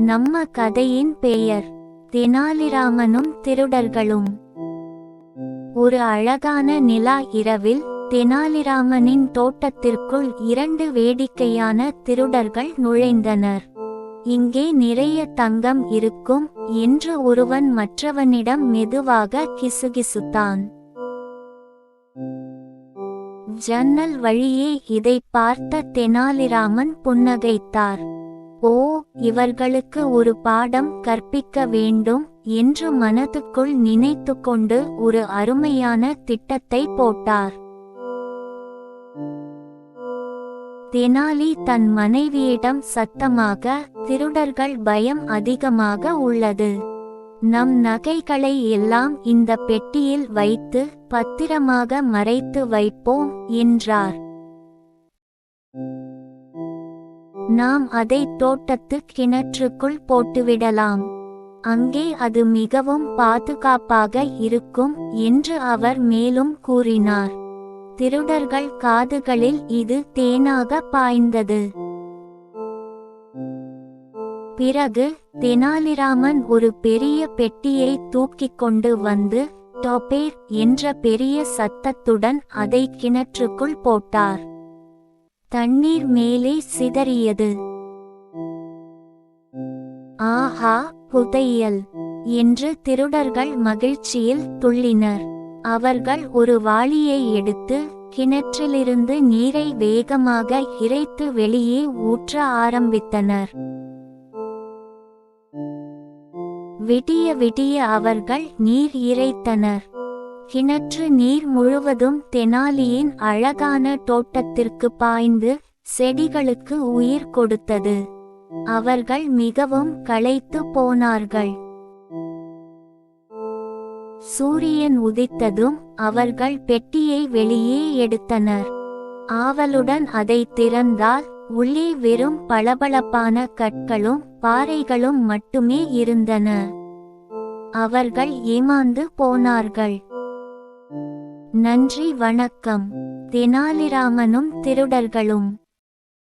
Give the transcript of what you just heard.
நம்ம கதையின் பெயர் தெனாலிராமனும் திருடர்களும். ஒரு அழகான நிலா இரவில் தெனாலிராமனின் தோட்டத்திற்குள் இரண்டு வேடிக்கையான திருடர்கள் நுழைந்தனர். இங்கே நிறைய தங்கம் இருக்கும் என்று ஒருவன் மற்றவனிடம் மெதுவாக கிசுகிசுத்தான். ஜன்னல் வழியே இதை பார்த்த தெனாலிராமன் புன்னகைத்தார். ஓ இவர்களுக்கு ஒரு பாடம் கற்பிக்க வேண்டும் என்று மனதுக்குள் நினைத்துக்கொண்டு ஒரு அருமையான திட்டத்தை போட்டார். தெனாலி தன் மனைவியிடம் சத்தமாக திருடர்கள் பயம் அதிகமாக உள்ளது. நம் நகைகளை எல்லாம் இந்த பெட்டியில் வைத்து பத்திரமாக மறைத்து வைப்போம் என்றார். நாம் அதை தோட்டத்து கிணற்றுக்குள் போட்டுவிடலாம். அங்கே அது மிகவும் பாதுகாப்பாக இருக்கும் என்று அவர் மேலும் கூறினார். திருடர்கள் காதுகளில் இது தேனாக பாய்ந்தது. பிறகு தெனாலிராமன் ஒரு பெரிய பெட்டியை தூக்கிக் கொண்டு வந்து டொபேர் என்ற பெரிய சத்தத்துடன் அதை கிணற்றுக்குள் போட்டார். தண்ணீர் மேலே சிதறியது. ஆஹா புதையல்! என்று திருடர்கள் மகிழ்ச்சியில் துள்ளினர். அவர்கள் ஒரு வாளியை எடுத்து கிணற்றிலிருந்து நீரை வேகமாக இறைத்து வெளியே ஊற்ற ஆரம்பித்தனர். விடிய விடிய அவர்கள் நீர் இறைத்தனர். கிணற்று நீர் முழுவதும் தெனாலியின் அழகான தோட்டத்திற்கு பாய்ந்து செடிகளுக்கு உயிர் கொடுத்தது. அவர்கள் மிகவும் களைத்து போனார்கள். சூரியன் உதித்ததும் அவர்கள் பெட்டியை வெளியே எடுத்தனர். ஆவலுடன் அதை திறந்தால் உள்ளே வெறும் பளபளப்பான கற்களும் பாறைகளும் மட்டுமே இருந்தன. அவர்கள் ஏமாந்து போனார்கள். நன்றி வணக்கம். தெனாலிராமனும் திருடர்களும்.